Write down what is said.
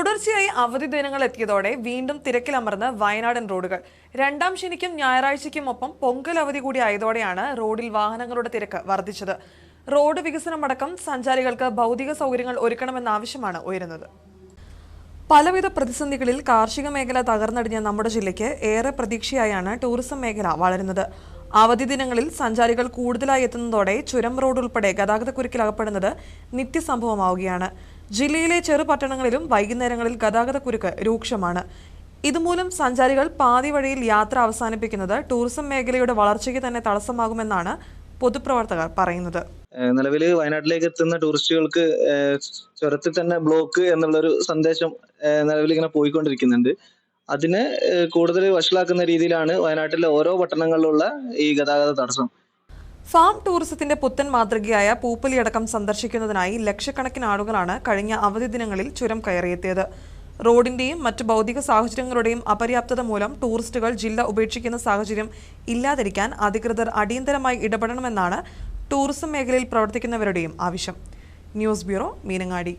തുടർച്ചയായി അവധി ദിനങ്ങൾ എത്തിയതോടെ വീണ്ടും തിരക്കിലമർന്ന് വയനാടൻ റോഡുകൾ. രണ്ടാം ശനിക്കും ഞായറാഴ്ചയ്ക്കും ഒപ്പം പൊങ്കൽ അവധി കൂടി ആയതോടെയാണ് റോഡിൽ വാഹനങ്ങളുടെ തിരക്ക് വർദ്ധിച്ചത്. റോഡ് വികസനമടക്കം സഞ്ചാരികൾക്ക് ഭൗതിക സൗകര്യങ്ങൾ ഒരുക്കണമെന്ന ആവശ്യമാണ് ഉയരുന്നത്. പലവിധ പ്രതിസന്ധികളിൽ കാർഷിക മേഖല തകർന്നടിഞ്ഞ നമ്മുടെ ജില്ലയ്ക്ക് ഏറെ പ്രതീക്ഷയായാണ് ടൂറിസം മേഖല വളരുന്നത്. അവധി ദിനങ്ങളിൽ സഞ്ചാരികൾ കൂടുതലായി എത്തുന്നതോടെ ചുരം റോഡ് ഉൾപ്പെടെ ഗതാഗതക്കുരുക്കിലകപ്പെടുന്നത് നിത്യസംഭവമാവുകയാണ്. ജില്ലയിലെ ചെറുപട്ടണങ്ങളിലും വൈകുന്നേരങ്ങളിൽ ഗതാഗതക്കുരുക്ക് രൂക്ഷമാണ്. ഇതുമൂലം സഞ്ചാരികൾ പാതി വഴിയിൽ യാത്ര അവസാനിപ്പിക്കുന്നത് ടൂറിസം മേഖലയുടെ വളർച്ചയ്ക്ക് തന്നെ തടസ്സമാകുമെന്നാണ് പൊതുപ്രവർത്തകർ പറയുന്നത്. നിലവിൽ വയനാട്ടിലേക്ക് എത്തുന്ന ടൂറിസ്റ്റുകൾക്ക് ചുരത്തിൽ തന്നെ ബ്ലോക്ക് എന്നുള്ളൊരു സന്ദേശം നിലവിൽ ഇങ്ങനെ പോയിക്കൊണ്ടിരിക്കുന്നുണ്ട്. അതിനെ കൂടുതൽ വഷളാക്കുന്ന രീതിയിലാണ് വയനാട്ടിലെ ഓരോ പട്ടണങ്ങളിലുള്ള ഈ ഗതാഗത തടസ്സം. ഫാം ടൂറിസത്തിന്റെ പുത്തൻ മാതൃകയായ പൂപ്പലിയടക്കം സന്ദർശിക്കുന്നതിനായി ലക്ഷക്കണക്കിന് ആളുകളാണ് കഴിഞ്ഞ അവധി ദിനങ്ങളിൽ ചുരം കയറിയെത്തിയത്. റോഡിന്റെയും മറ്റ് ഭൗതിക സാഹചര്യങ്ങളുടെയും അപര്യാപ്തത മൂലം ടൂറിസ്റ്റുകൾ ജില്ല ഉപേക്ഷിക്കുന്ന സാഹചര്യം ഇല്ലാതിരിക്കാൻ അധികൃതർ അടിയന്തരമായി ഇടപെടണമെന്നാണ് ടൂറിസം മേഖലയിൽ പ്രവർത്തിക്കുന്നവരുടെയും ആവശ്യം. News bureau Meenangadi.